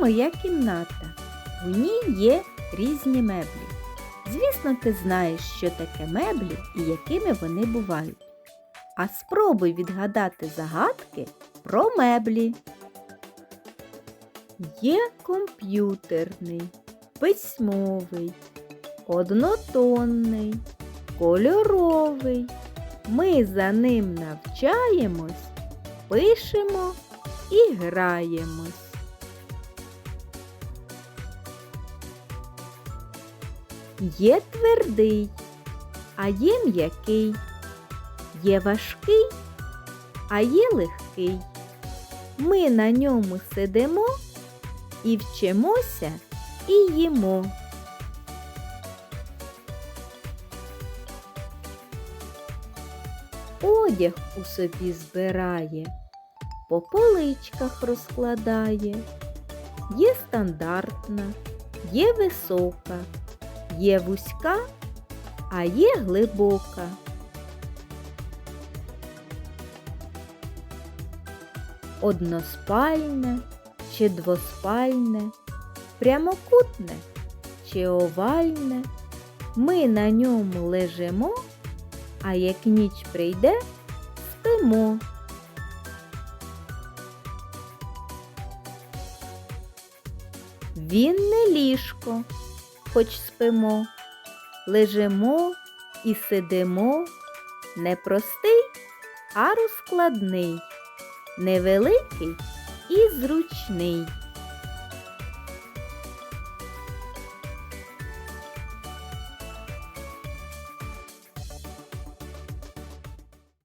моя кімната. У ній є різні меблі. Звісно, ти знаєш, що таке меблі і якими вони бувають. А спробуй відгадати загадки про меблі. Є комп'ютерний, письмовий, однотонний, кольоровий. Ми за ним навчаємось, пишемо і граємось. Є твердий, а є м'який, є важкий, а є легкий. Ми на ньому сидимо і вчимося і їмо. Одяг у собі збирає, по поличках розкладає. Є стандартна, є висока, є вузька, а є глибока. Односпальне чи двоспальне, прямокутне чи овальне. Ми на ньому лежимо, а як ніч прийде, спимо. Він не ліжко, хоч спимо, лежимо і сидимо, не простий, а розкладний, невеликий і зручний.